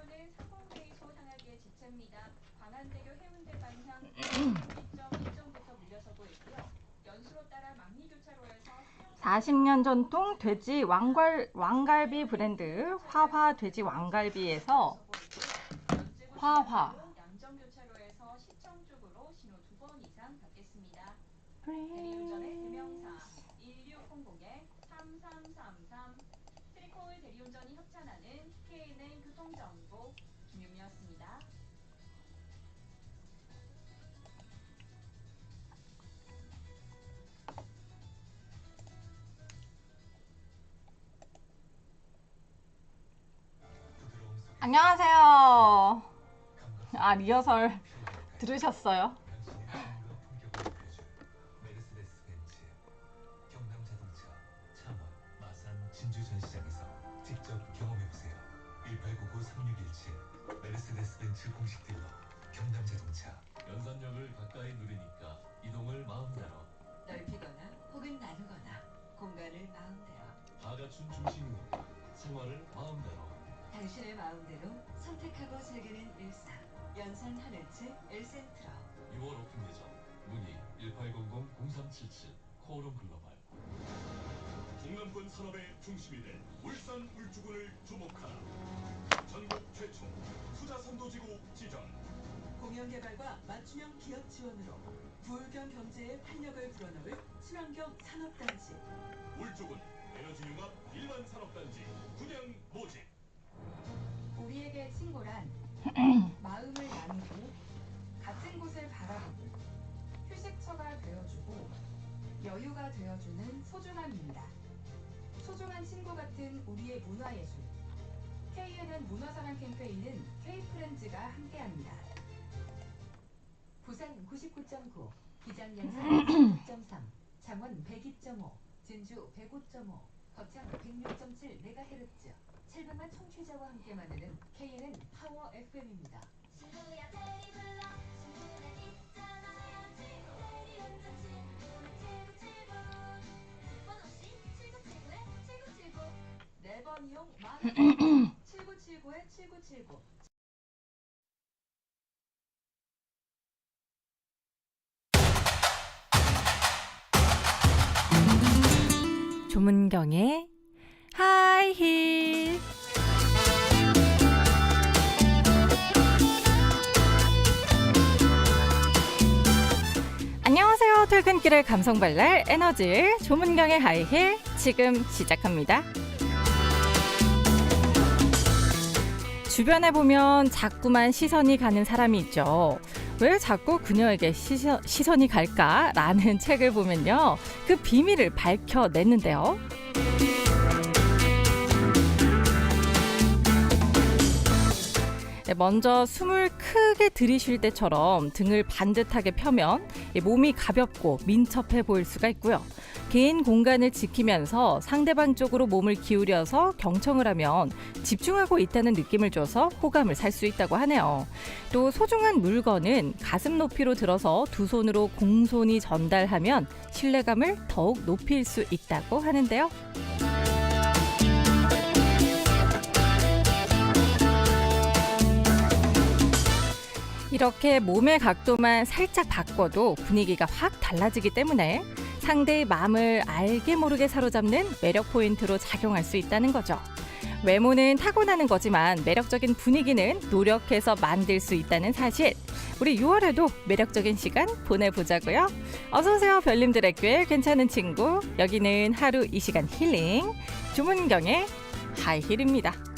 차로는 상공회의소 향하기에 지체입니다. 광안대교 해운대 방향 2.1점부터 물려서고 있고요. 연수로 따라 망리교차로에서 40년 전통 돼지 왕갈, 왕갈비 브랜드 화화 돼지 왕갈비에서 화화. 양정교차로에서 시청 쪽으로 신호 두 번 이상 받겠습니다. 대리운전의 대명사 안녕하세요. 아 리허설 들으셨어요? 메르세데스 벤츠, 경남 자동차, 창원, 마산, 진주 전시장에서 직접 경험해 보세요. 1899-3617 메르세데스 벤츠 공식 딜러 경남 자동차. 연산력을 가까이 누리니까 이동을 마음대로. 당신의 마음대로 선택하고 즐기는 일상 연산 하늘츠 엘센트로 6월 오픈 예정. 문의 1800-0377 코오롱 글로벌. 중남권 산업의 중심이 된 울산 울주군을 주목하라. 전국 최초 투자 선도지구 지정. 공연개발과 맞춤형 기업 지원으로 부울경 경제에 활력을 불어넣을 친환경 산업단지 울주군 에너지융합 일반 산업단지 분양 모집. 우리에게 친구란 마음을 나누고 같은 곳을 바라보고 휴식처가 되어주고 여유가 되어주는 소중함입니다. 소중한 친구 같은 우리의 문화예술. KNN 문화사랑 캠페인은 K프렌즈가 함께합니다. 부산 99.9 기장 양산 106.3 창원 102.5 진주 105.5 거창 106.7MHz 700만 청취자와 함께 만드는 KNN 파워 FM입니다. 친구야 데리 불러. 친구는 있잖아. 해야지. 데리 운전 친구는 최고 최고 번 없이 친구 친구의 최고 최고 네번 이용 만원 7979의 7979 조문경의 하이힐 안녕하세요. 퇴근길의 감성 발랄 에너지 조문경의 하이힐 지금 시작합니다. 주변에 보면 자꾸만 시선이 가는 사람이 있죠. 왜 자꾸 그녀에게 시선, 시선이 갈까라는 책을 보면요. 그 비밀을 밝혀냈는데요. 먼저 숨을 크게 들이쉴 때처럼 등을 반듯하게 펴면 이 몸이 가볍고 민첩해 보일 수가 있고요. 개인 공간을 지키면서 상대방 쪽으로 몸을 기울여서 경청을 하면 집중하고 있다는 느낌을 줘서 호감을 살 수 있다고 하네요. 또 소중한 물건은 가슴 높이로 들어서 두 손으로 공손히 전달하면 신뢰감을 더욱 높일 수 있다고 하는데요. 이렇게 몸의 각도만 살짝 바꿔도 분위기가 확 달라지기 때문에 상대의 마음을 알게 모르게 사로잡는 매력 포인트로 작용할 수 있다는 거죠. 외모는 타고나는 거지만 매력적인 분위기는 노력해서 만들 수 있다는 사실. 우리 6월에도 매력적인 시간 보내보자고요. 어서 오세요, 별님들의 꽤 괜찮은 친구. 여기는 하루 이 시간 힐링 조문경의 하이힐입니다.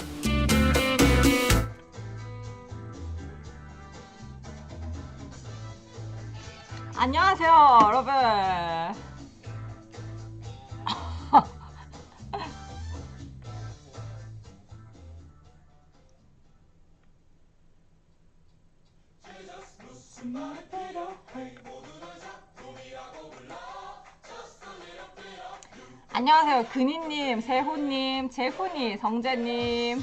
안녕하세요, 여러분. 안녕하세요. 근희님, 세호님, 재훈이, 성재님,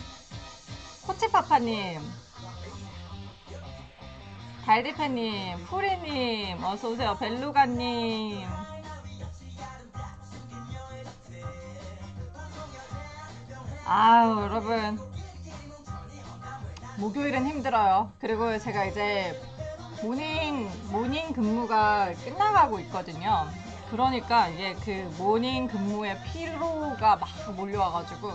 코치파파님, 달디페님, 푸리님, 어서오세요. 벨루가님. 아유, 여러분. 목요일은 힘들어요. 그리고 제가 이제 모닝 모닝 근무가 끝나가고 있거든요. 그러니까 이게 그 모닝 근무의 피로가 막 몰려와가지고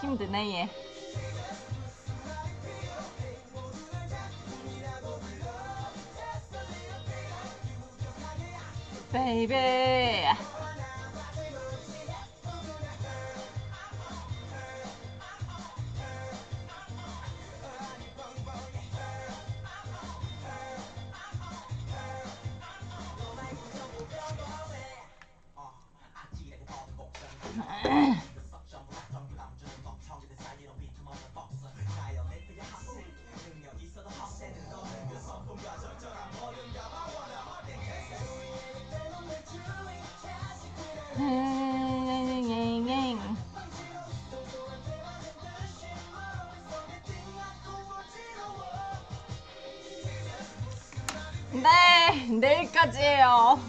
힘드네 얘. 베 이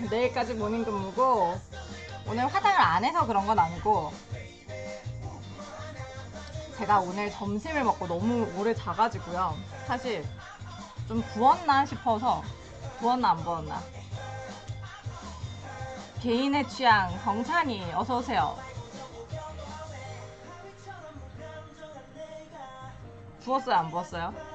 내일까지 모닝 근무고 오늘 화장을 안 해서 그런 건 아니고 제가 오늘 점심을 먹고 너무 오래 자가지고요. 사실 좀 부었나 싶어서 부었나 안 부었나. 개인의 취향 정찬이 어서 오세요. 부었어요 안 부었어요?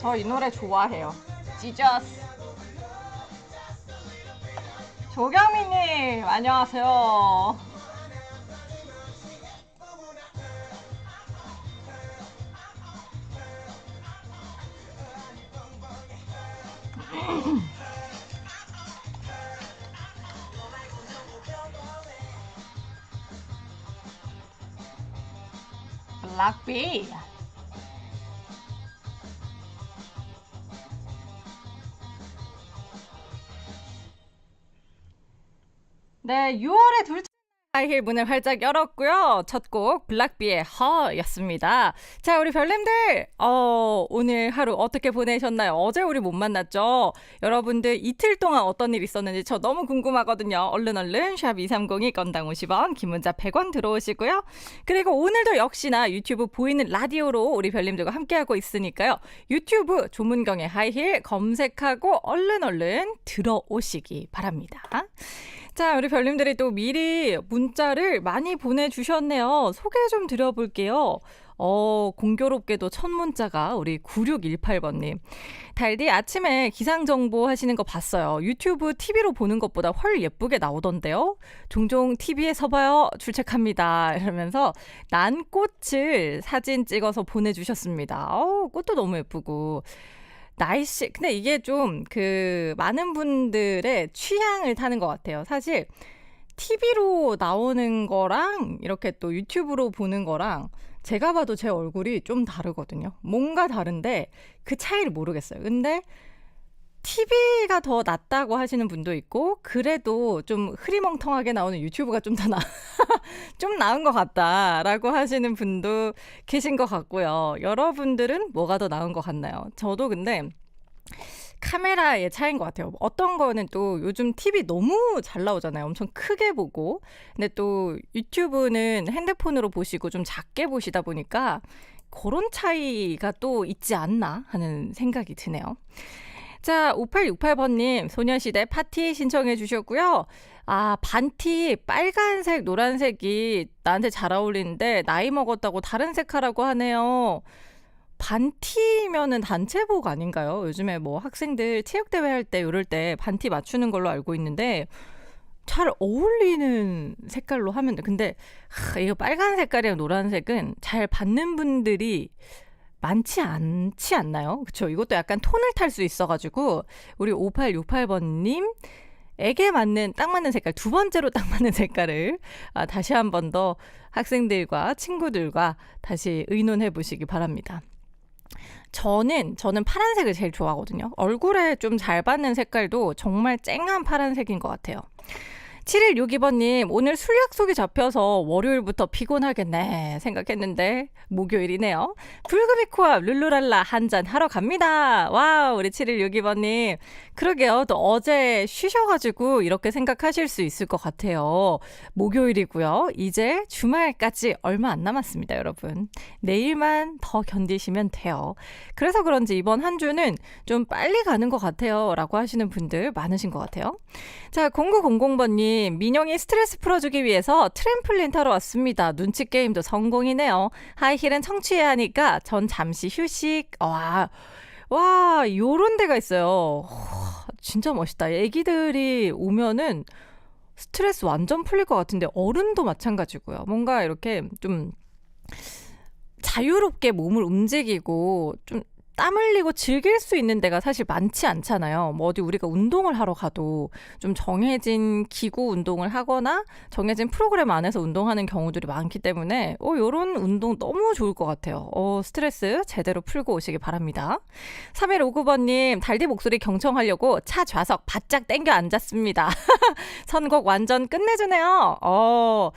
저 이 노래 좋아해요. 지저스. 조경민님, 안녕하세요. 블락비. 네, 6월의 둘째 하이힐 문을 활짝 열었고요. 첫 곡 블락비의 허였습니다. 자, 우리 별님들 어, 오늘 하루 어떻게 보내셨나요? 어제 우리 못 만났죠. 여러분들 이틀 동안 어떤 일 있었는지 저 너무 궁금하거든요. 얼른 얼른 샵 2302 건당 50원, 긴 문자 100원 들어오시고요. 그리고 오늘도 역시나 유튜브 보이는 라디오로 우리 별님들과 함께하고 있으니까요. 유튜브 조문경의 하이힐 검색하고 얼른 얼른 들어오시기 바랍니다. 자, 우리 별님들이 또 미리 문자를 많이 보내주셨네요. 소개 좀 드려볼게요. 어, 공교롭게도 첫 문자가 우리 9618번님. 달디 아침에 기상정보 하시는 거 봤어요. 유튜브 TV로 보는 것보다 훨 예쁘게 나오던데요. 종종 TV에서 봐요. 출첵합니다. 이러면서 난 꽃을 사진 찍어서 보내주셨습니다. 어우, 꽃도 너무 예쁘고. 날씨 근데 이게 좀 그 많은 분들의 취향을 타는 것 같아요. 사실 TV로 나오는 거랑 이렇게 또 유튜브로 보는 거랑 제가 봐도 제 얼굴이 좀 다르거든요. 뭔가 다른데 그 차이를 모르겠어요. 근데 TV가 더 낫다고 하시는 분도 있고 그래도 좀 흐리멍텅하게 나오는 유튜브가 좀 더 나, 좀 나은 것 같다라고 하시는 분도 계신 것 같고요. 여러분들은 뭐가 더 나은 것 같나요? 저도 근데 카메라의 차이인 것 같아요. 어떤 거는 또 요즘 TV 너무 잘 나오잖아요. 엄청 크게 보고. 근데 또 유튜브는 핸드폰으로 보시고 좀 작게 보시다 보니까 그런 차이가 또 있지 않나 하는 생각이 드네요. 자, 5868번님, 소녀시대 파티 신청해 주셨고요. 아, 반티 빨간색, 노란색이 나한테 잘 어울리는데, 나이 먹었다고 다른 색 하라고 하네요. 반티면은 단체복 아닌가요? 요즘에 뭐 학생들 체육대회 할 때, 이럴 때 반티 맞추는 걸로 알고 있는데, 잘 어울리는 색깔로 하면 돼. 근데, 하, 이거 빨간 색깔이랑 노란색은 잘 받는 분들이 많지 않지 않나요? 그쵸. 이것도 약간 톤을 탈 수 있어가지고, 우리 5868번님, 에게 맞는, 딱 맞는 색깔, 두 번째로 딱 맞는 색깔을 아, 다시 한 번 더 학생들과 친구들과 다시 의논해 보시기 바랍니다. 저는, 저는 파란색을 제일 좋아하거든요. 얼굴에 좀 잘 받는 색깔도 정말 쨍한 파란색인 것 같아요. 7162번님, 오늘 술 약속이 잡혀서 월요일부터 피곤하겠네 생각했는데, 목요일이네요. 불금이 코앞 룰루랄라 한잔 하러 갑니다. 와우, 우리 7162번님. 그러게요. 또 어제 쉬셔가지고 이렇게 생각하실 수 있을 것 같아요. 목요일이고요. 이제 주말까지 얼마 안 남았습니다, 여러분. 내일만 더 견디시면 돼요. 그래서 그런지 이번 한 주는 좀 빨리 가는 것 같아요. 라고 하시는 분들 많으신 것 같아요. 자, 0900번님, 민영이 스트레스 풀어주기 위해서 트램플린 타러 왔습니다. 눈치 게임도 성공이네요. 하이힐은 청취해야 하니까 전 잠시 휴식. 와, 와, 요런 데가 있어요. 와, 진짜 멋있다. 애기들이 오면은 스트레스 완전 풀릴 것 같은데 어른도 마찬가지고요. 뭔가 이렇게 좀 자유롭게 몸을 움직이고 좀 땀 흘리고 즐길 수 있는 데가 사실 많지 않잖아요. 뭐 어디 우리가 운동을 하러 가도 좀 정해진 기구 운동을 하거나 정해진 프로그램 안에서 운동하는 경우들이 많기 때문에 어 요런 운동 너무 좋을 것 같아요. 어 스트레스 제대로 풀고 오시기 바랍니다. 3159번님 달디 목소리 경청하려고 차 좌석 바짝 당겨 앉았습니다. 선곡 완전 끝내주네요. 어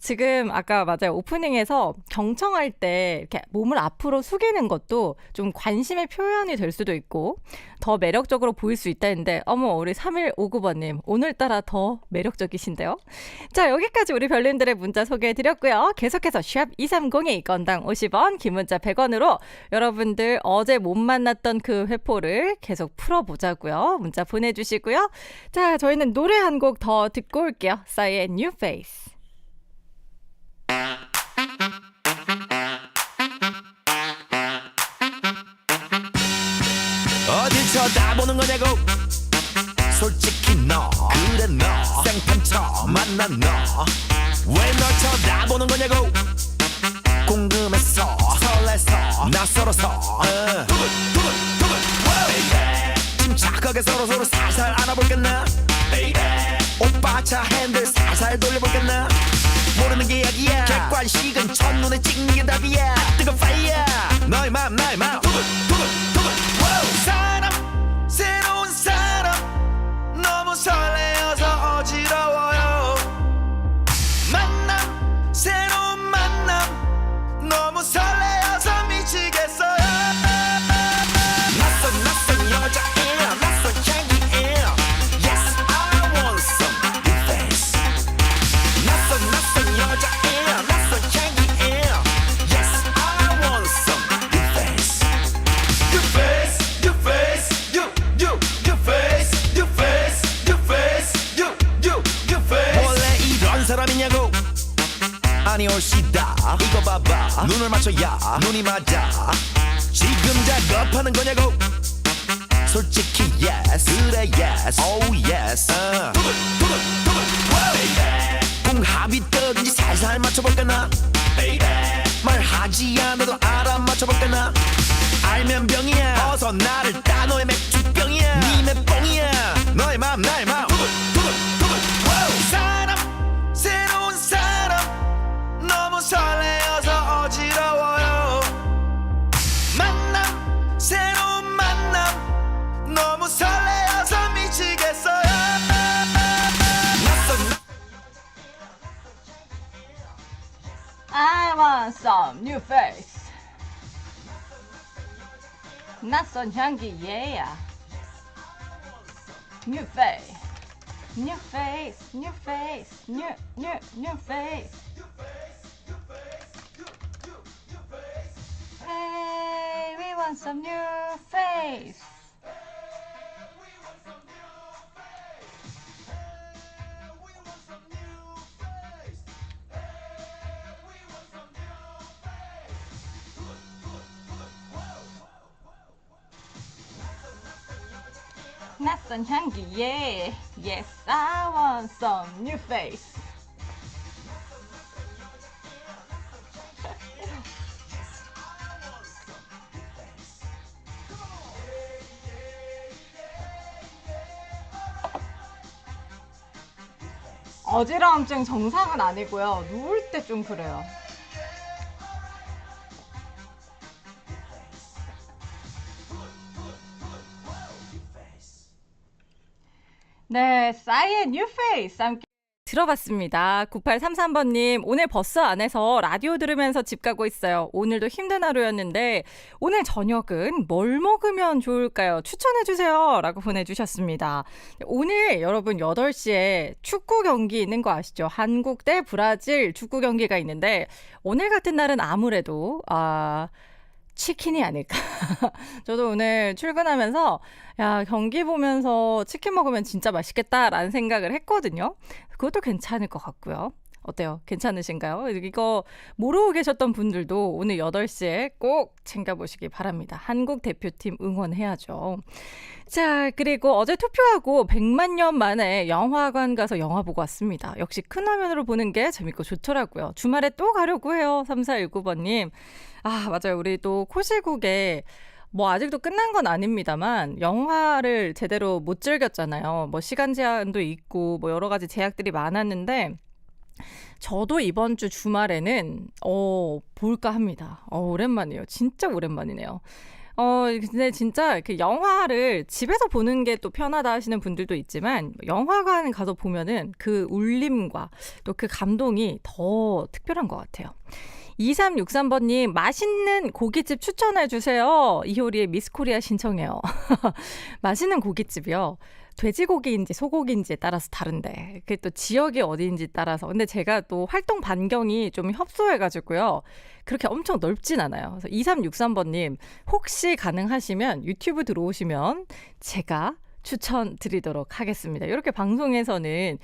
지금 아까 맞아요. 오프닝에서 경청할 때 이렇게 몸을 앞으로 숙이는 것도 좀 관심의 표현이 될 수도 있고 더 매력적으로 보일 수 있다는데 어머 우리 3159번님 오늘따라 더 매력적이신데요. 자 여기까지 우리 별님들의 문자 소개해드렸고요. 계속해서 샵 2302 건당 50원 긴 문자 100원으로 여러분들 어제 못 만났던 그 회포를 계속 풀어보자고요. 문자 보내주시고요. 자 저희는 노래 한 곡 더 듣고 올게요. 싸이의 New Face. 쳐다보는 거냐고. 솔직히 너 그래 너 생판처럼 만난 너왜 널 쳐다보는 거냐고. 궁금해서 설레서 낯설어서. 어. 침착하게 서로 서로 살살 알아볼겠나? 오빠 차 핸들 살살 돌려볼겠나? 모르는 게 약이야. 객관식은 첫눈에 찍는 게 답이야. 뜨거 파이어 너의 맘 나의 맘 사람 새로운 사람. 너무 설레어서 어지러워요 맞춰 on, some new face. Not so junky, yeah. New face. New face, new face, new, new, new face. Hey, we want some new face. 낯선 향기, yeah. Yes, I want some new face. 어지러움증 정상은 아니고요. 누울 때 좀 그래요. 네, 싸이의 뉴 페이스 함께 들어봤습니다. 9833번님, 오늘 버스 안에서 라디오 들으면서 집 가고 있어요. 오늘도 힘든 하루였는데, 오늘 저녁은 뭘 먹으면 좋을까요? 추천해주세요. 라고 보내주셨습니다. 오늘 여러분 8시에 축구 경기 있는 거 아시죠? 한국 대 브라질 축구 경기가 있는데, 오늘 같은 날은 아무래도, 아, 치킨이 아닐까. 저도 오늘 출근하면서, 야, 경기 보면서 치킨 먹으면 진짜 맛있겠다라는 생각을 했거든요. 그것도 괜찮을 것 같고요. 어때요? 괜찮으신가요? 이거 모르고 계셨던 분들도 오늘 8시에 꼭 챙겨보시기 바랍니다. 한국 대표팀 응원해야죠. 자, 그리고 어제 투표하고 100만 년 만에 영화관 가서 영화 보고 왔습니다. 역시 큰 화면으로 보는 게 재밌고 좋더라고요. 주말에 또 가려고 해요. 3419번님. 아, 맞아요. 우리 또 코시국에 뭐 아직도 끝난 건 아닙니다만 영화를 제대로 못 즐겼잖아요. 뭐 시간 제한도 있고 뭐 여러 가지 제약들이 많았는데 저도 이번 주 주말에는 어 볼까 합니다. 어 오랜만이에요. 진짜 오랜만이네요. 어 근데 진짜 그 영화를 집에서 보는 게 또 편하다 하시는 분들도 있지만 영화관 가서 보면은 그 울림과 또 그 감동이 더 특별한 것 같아요. 2363번님, 맛있는 고깃집 추천해 주세요. 이효리의 미스코리아 신청해요. 맛있는 고깃집이요. 돼지고기인지 소고기인지에 따라서 다른데, 그게 또 지역이 어디인지 따라서. 근데 제가 또 활동 반경이 좀 협소해가지고요. 그렇게 엄청 넓진 않아요. 그래서 2363번님, 혹시 가능하시면 유튜브 들어오시면 제가 추천드리도록 하겠습니다. 이렇게 방송에서는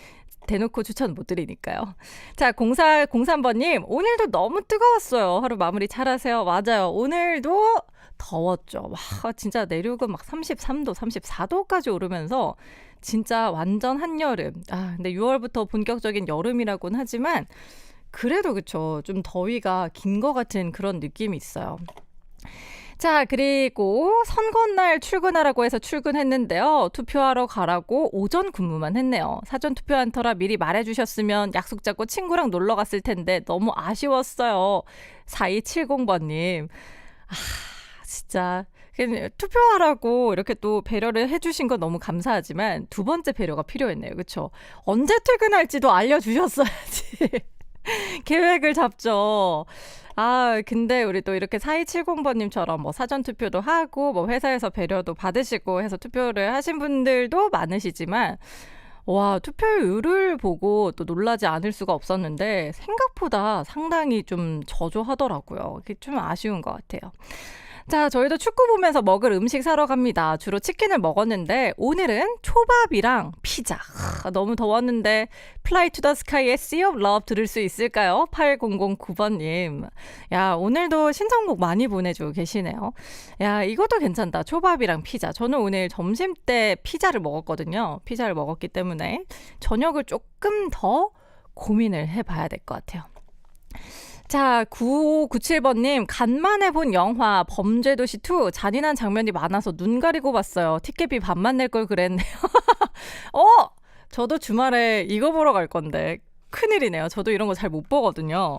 대놓고 추천 못 드리니까요. 자, 04, 03번님, 오늘도 너무 뜨거웠어요. 하루 마무리 잘하세요. 맞아요. 오늘도 더웠죠. 와, 진짜 내륙은 막 33도, 34도까지 오르면서 진짜 완전 한여름. 아, 근데 6월부터 본격적인 여름이라고는 하지만 그래도 그쵸. 좀 더위가 긴 것 같은 그런 느낌이 있어요. 자, 그리고 선거날 출근하라고 해서 출근했는데요. 투표하러 가라고 오전 근무만 했네요. 사전 투표 한 터라 미리 말해주셨으면 약속 잡고 친구랑 놀러 갔을 텐데 너무 아쉬웠어요. 4270번님. 아, 진짜. 투표하라고 이렇게 또 배려를 해주신 건 너무 감사하지만 두 번째 배려가 필요했네요. 그쵸? 언제 퇴근할지도 알려주셨어야지. 계획을 잡죠. 아, 근데 우리 또 이렇게 4270번님처럼 뭐 사전투표도 하고 뭐 회사에서 배려도 받으시고 해서 투표를 하신 분들도 많으시지만 와, 투표율을 보고 또 놀라지 않을 수가 없었는데 생각보다 상당히 좀 저조하더라고요. 그게 좀 아쉬운 것 같아요. 자, 저희도 축구 보면서 먹을 음식 사러 갑니다. 주로 치킨을 먹었는데 오늘은 초밥이랑 피자. 하, 너무 더웠는데 플라이 투 더 스카이의 Sea of Love 들을 수 있을까요? 8009번님. 야, 오늘도 신청곡 많이 보내주고 계시네요. 야, 이것도 괜찮다. 초밥이랑 피자. 저는 오늘 점심 때 피자를 먹었거든요. 피자를 먹었기 때문에 저녁을 조금 더 고민을 해봐야 될 것 같아요. 자, 9597번님, 간만에 본 영화 범죄도시 2 잔인한 장면이 많아서 눈 가리고 봤어요. 티켓비 반만 낼 걸 그랬네요. 어! 저도 주말에 이거 보러 갈 건데. 큰일이네요. 저도 이런 거 잘 못 보거든요.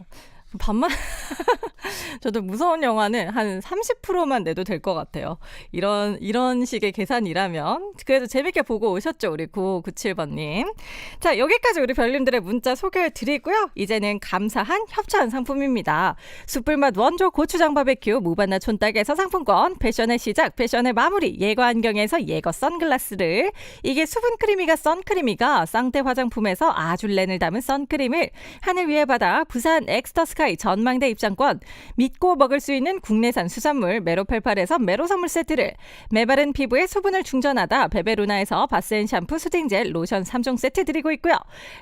반만 저도 무서운 영화는 한 30%만 내도 될 것 같아요. 이런 이런 식의 계산이라면 그래도 재밌게 보고 오셨죠 우리 9597번님. 자 여기까지 우리 별님들의 문자 소개해 드리고요. 이제는 감사한 협찬 상품입니다. 숯불맛 원조 고추장 바베큐 무반나 촌닭에서 상품권 패션의 시작 패션의 마무리 예거 안경에서 예거 선글라스를 이게 수분 크리미가 선크리미가 쌍태 화장품에서 아줄렌을 담은 선크림을 하늘 위의 바다 부산 엑스터스 카이 전망대 입장권 믿고 먹을 수 있는 국내산 수산물 메로펠팔에서 메로 선물 세트를 메바른 피부에 수분을 충전하다 베베루나에서 바스앤 샴푸 수딩젤 로션 3종 세트 드리고 있고요.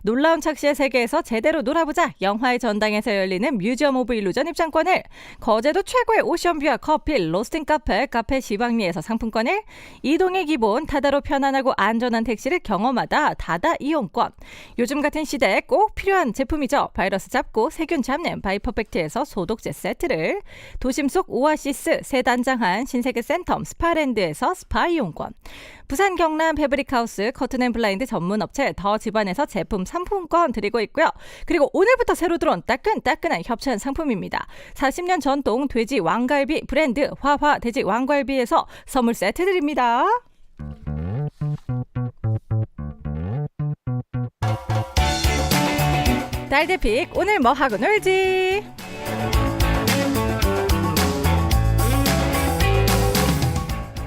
놀라운 착시의 세계에서 제대로 놀아보자 영화의 전당에서 열리는 뮤지엄 오브 일루전 입장권을 거제도 최고의 오션뷰와 커피 로스팅 카페 카페 시방리에서 상품권을 이동의 기본 타다로 편안하고 안전한 택시를 경험하다 다다 이용권 요즘 같은 시대에 꼭 필요한 제품이죠. 바이러스 잡고 세균 잡는 바이퍼펙트에서 소독제 세트를 도심 속 오아시스 새 단장한 신세계 센텀 스파랜드에서 스파 이용권 부산 경남 패브릭하우스 커튼앤블라인드 전문 업체 더 집안에서 제품 상품권 드리고 있고요. 그리고 오늘부터 새로 들어온 따끈따끈한 협찬 상품입니다. 40년 전통 돼지 왕갈비 브랜드 화화 돼지 왕갈비에서 선물 세트 드립니다. 달대픽 오늘 뭐 하고 놀지?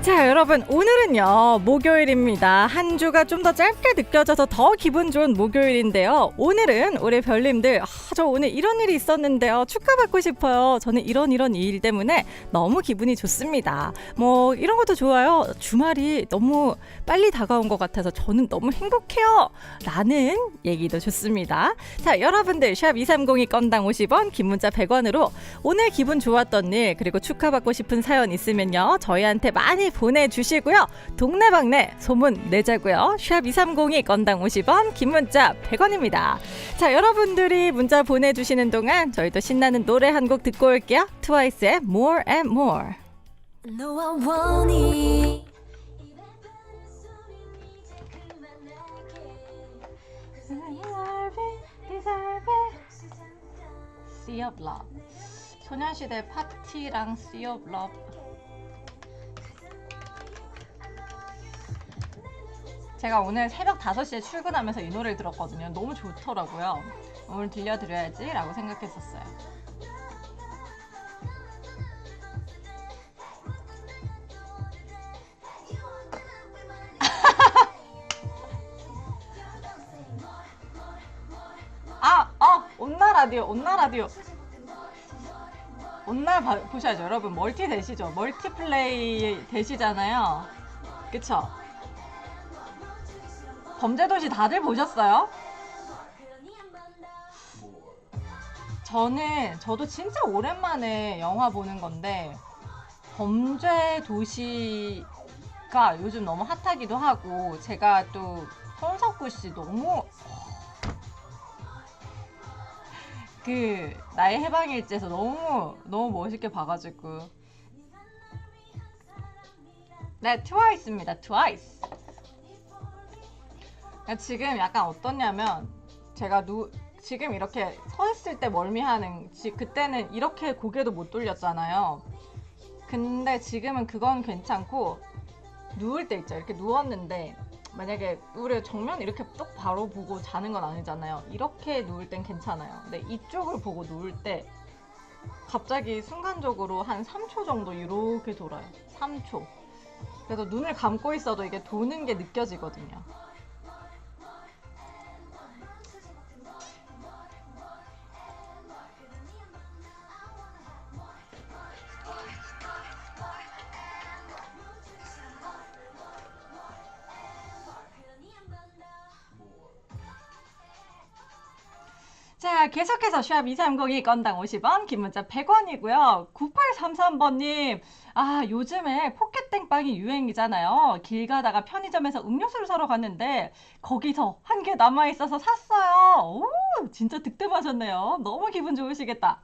자, 여러분, 오늘은요, 목요일입니다. 한 주가 좀 더 짧게 느껴져서 더 기분 좋은 목요일인데요. 오늘은 우리 별님들, 아, 저 오늘 이런 일이 있었는데요. 축하받고 싶어요. 저는 이런 이런 일 때문에 너무 기분이 좋습니다. 뭐, 이런 것도 좋아요. 주말이 너무 빨리 다가온 것 같아서 저는 너무 행복해요. 라는 얘기도 좋습니다. 자, 여러분들, 샵 2302 건당 50원, 긴 문자 100원으로 오늘 기분 좋았던 일, 그리고 축하받고 싶은 사연 있으면요. 저희한테 많이 보내주시고요. 동네방네 소문 내자고요. 샵 2302 건당 50원, 긴 문자 100원입니다. 자, 여러분들이 문자 보내주시는 동안 저희도 신나는 노래 한 곡 듣고 올게요. 트와이스의 More and More. No, Sea of Love. 소녀시대 파티랑 Sea of Love. 제가 오늘 새벽 5시에 출근하면서 이 노래를 들었거든요. 너무 좋더라고요. 오늘 들려드려야지 라고 생각했었어요. 아, 어, 온나 라디오, 온나 라디오. 온날 봐- 보셔야죠. 여러분, 멀티 되시죠? 멀티플레이 되시잖아요. 그쵸? 범죄도시 다들 보셨어요? 저는 저도 진짜 오랜만에 영화 보는 건데 범죄 도시가 요즘 너무 핫하기도 하고 제가 또 손석구 씨 너무 그 나의 해방일지에서 너무 너무 멋있게 봐가지고. 네 트와이스입니다. 트와이스 지금 약간 어떻냐면 제가 누 지금 이렇게 서 있을 때 멀미하는 지, 그때는 이렇게 고개도 못 돌렸잖아요. 근데 지금은 그건 괜찮고 누울 때 있죠. 이렇게 누웠는데 만약에 우리 정면 이렇게 똑 바로 보고 자는 건 아니잖아요. 이렇게 누울 땐 괜찮아요. 근데 이쪽을 보고 누울 때 갑자기 순간적으로 한 3초 정도 이렇게 돌아요. 3초. 그래서 눈을 감고 있어도 이게 도는 게 느껴지거든요. 자, 계속해서 샵 2302 건당 50원, 긴 문자 100원이고요. 9833번님, 아, 요즘에 포켓땡빵이 유행이잖아요. 길 가다가 편의점에서 음료수를 사러 갔는데, 거기서 한 개 남아있어서 샀어요. 오, 진짜 득템하셨네요. 너무 기분 좋으시겠다.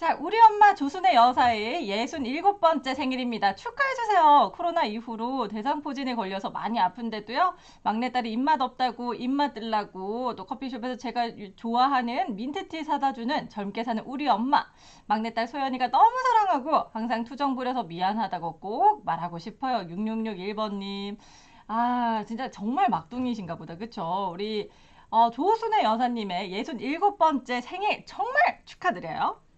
자, 우리 엄마 조순의 여사의 67번째 생일입니다. 축하해주세요. 코로나 이후로 대상포진에 걸려서 많이 아픈데도요. 막내딸이 입맛 없다고 입맛 들라고 또 커피숍에서 제가 유- 좋아하는 민트티 사다 주는 젊게 사는 우리 엄마. 막내딸 소연이가 너무 사랑하고 항상 투정 부려서 미안하다고 꼭 말하고 싶어요. 6661번님. 아, 진짜 정말 막둥이신가 보다. 그쵸? 우리 어, 조순의 여사님의 67번째 생일 정말 축하드려요.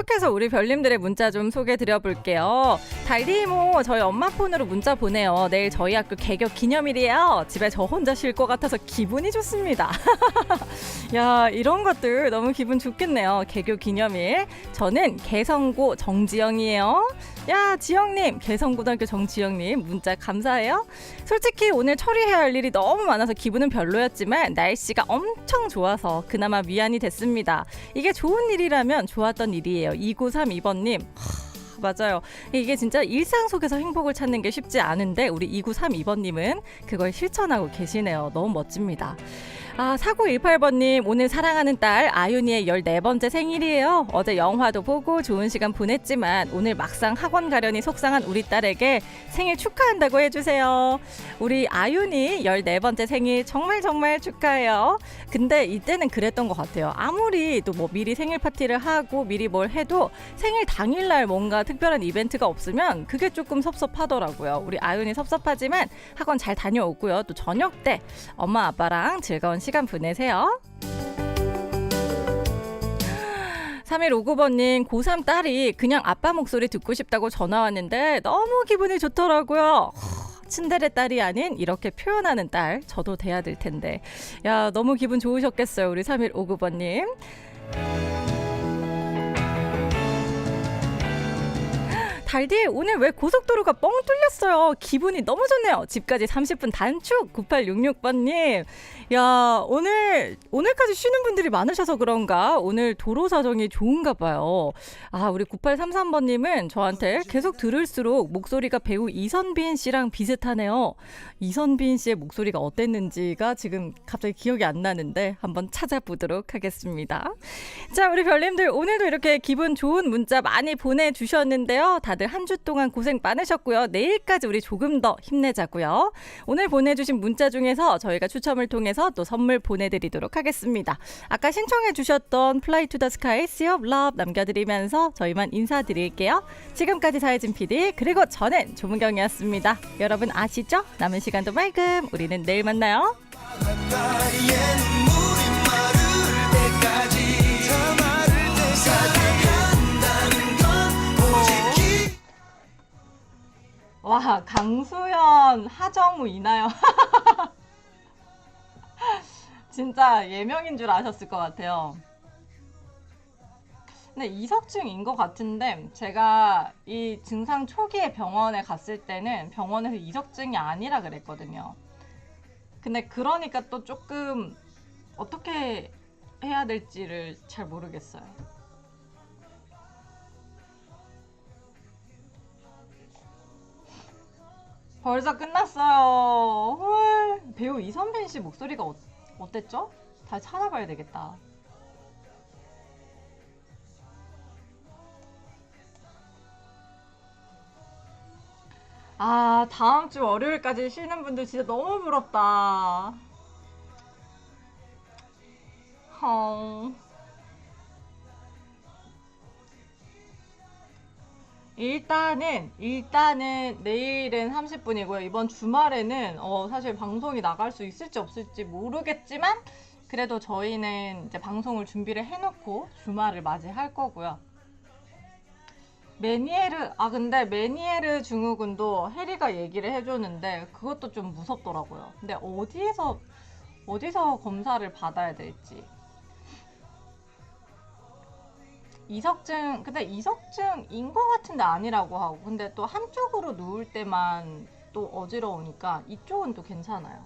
계속해서 우리 별님들의 문자 좀 소개해 드려 볼게요. 달디모 저희 엄마 폰으로 문자 보내요. 내일 저희 학교 개교 기념일이에요. 집에 저 혼자 쉴 것 같아서 기분이 좋습니다. 야 이런 것들 너무 기분 좋겠네요. 개교 기념일. 저는 개성고 정지영이에요. 야 지영님 개성고등학교 정지영님 문자 감사해요. 솔직히 오늘 처리해야 할 일이 너무 많아서 기분은 별로였지만 날씨가 엄청 좋아서 그나마 위안이 됐습니다. 이게 좋은 일이라면 좋았던 일이에요. 2932번님. 맞아요. 이게 진짜 일상 속에서 행복을 찾는 게 쉽지 않은데 우리 2932번님은 그걸 실천하고 계시네요. 너무 멋집니다. 아, 4918번님, 오늘 사랑하는 딸 아윤이의 14번째 생일이에요. 어제 영화도 보고 좋은 시간 보냈지만 오늘 막상 학원 가려니 속상한 우리 딸에게 생일 축하한다고 해주세요. 우리 아윤이 14번째 생일 정말 정말 축하해요. 근데 이때는 그랬던 것 같아요. 아무리 또 뭐 미리 생일 파티를 하고 미리 뭘 해도 생일 당일날 뭔가 특별한 이벤트가 없으면 그게 조금 섭섭하더라고요. 우리 아윤이 섭섭하지만 학원 잘 다녀오고요. 또 저녁 때 엄마 아빠랑 즐거운 시간 보내세요. 3159번님, 고3 딸이 그냥 아빠 목소리 듣고 싶다고 전화 왔는데 너무 기분이 좋더라고요. 허, 친데레 딸이 아닌 이렇게 표현하는 딸, 저도 돼야 될 텐데. 야, 너무 기분 좋으셨겠어요, 우리 3159번님. 달디 오늘 왜 고속도로가 뻥 뚫렸어요? 기분이 너무 좋네요. 집까지 30분 단축 9866번님. 야 오늘 오늘까지 쉬는 분들이 많으셔서 그런가 오늘 도로 사정이 좋은가 봐요. 아 우리 9833번 님은 저한테 계속 들을수록 목소리가 배우 이선빈 씨랑 비슷하네요. 이선빈 씨의 목소리가 어땠는지가 지금 갑자기 기억이 안 나는데 한번 찾아보도록 하겠습니다. 자, 우리 별님들 오늘도 이렇게 기분 좋은 문자 많이 보내 주셨는데요. 다들 한 주 동안 고생 많으셨고요. 내일까지 우리 조금 더 힘내자고요. 오늘 보내 주신 문자 중에서 저희가 추첨을 통해서 또 선물 보내드리도록 하겠습니다. 아까 신청해 주셨던 플라이 투 더 스카이 시업 러브 남겨드리면서 저희만 인사드릴게요. 지금까지 사회진 PD 그리고 저는 조문경이었습니다. 여러분 아시죠? 남은 시간도 맑음. 우리는 내일 만나요. 와 강수현, 하정우, 이나영 진짜 예명인 줄 아셨을 것 같아요. 근데 이석증인 것 같은데 제가 이 증상 초기에 병원에 갔을 때는 병원에서 이석증이 아니라 그랬거든요. 근데 그러니까 또 조금 어떻게 해야 될지를 잘 모르겠어요. 벌써 끝났어요. 헐. 배우 이선빈 씨 목소리가 어, 어땠죠? 다시 찾아봐야 되겠다. 아, 다음 주 월요일까지 쉬는 분들 진짜 너무 부럽다. 헝. 일단은 일단은 내일은 30분이고요. 이번 주말에는 어, 사실 방송이 나갈 수 있을지 없을지 모르겠지만 그래도 저희는 이제 방송을 준비를 해놓고 주말을 맞이할 거고요. 메니에르 아 근데 메니에르 증후군도 해리가 얘기를 해줬는데 그것도 좀 무섭더라고요. 근데 어디에서 어디서 검사를 받아야 될지. 이석증 근데 이석증인 것 같은데 아니라고 하고 근데 또 한쪽으로 누울 때만 또 어지러우니까 이쪽은 또 괜찮아요.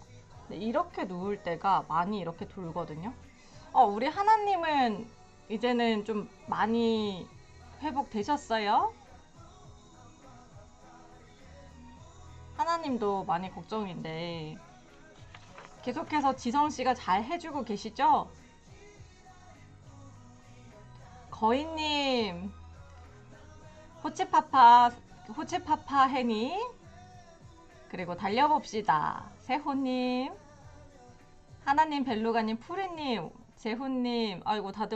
근데 이렇게 누울 때가 많이 이렇게 돌거든요. 어 우리 하나님은 이제는 좀 많이 회복되셨어요? 하나님도 많이 걱정인데 계속해서 지성 씨가 잘 해주고 계시죠? 거인님, 호치파파, 호치파파 해니, 그리고 달려봅시다. 세호님, 하나님 벨루가님, 푸리님, 재훈님, 아이고 다들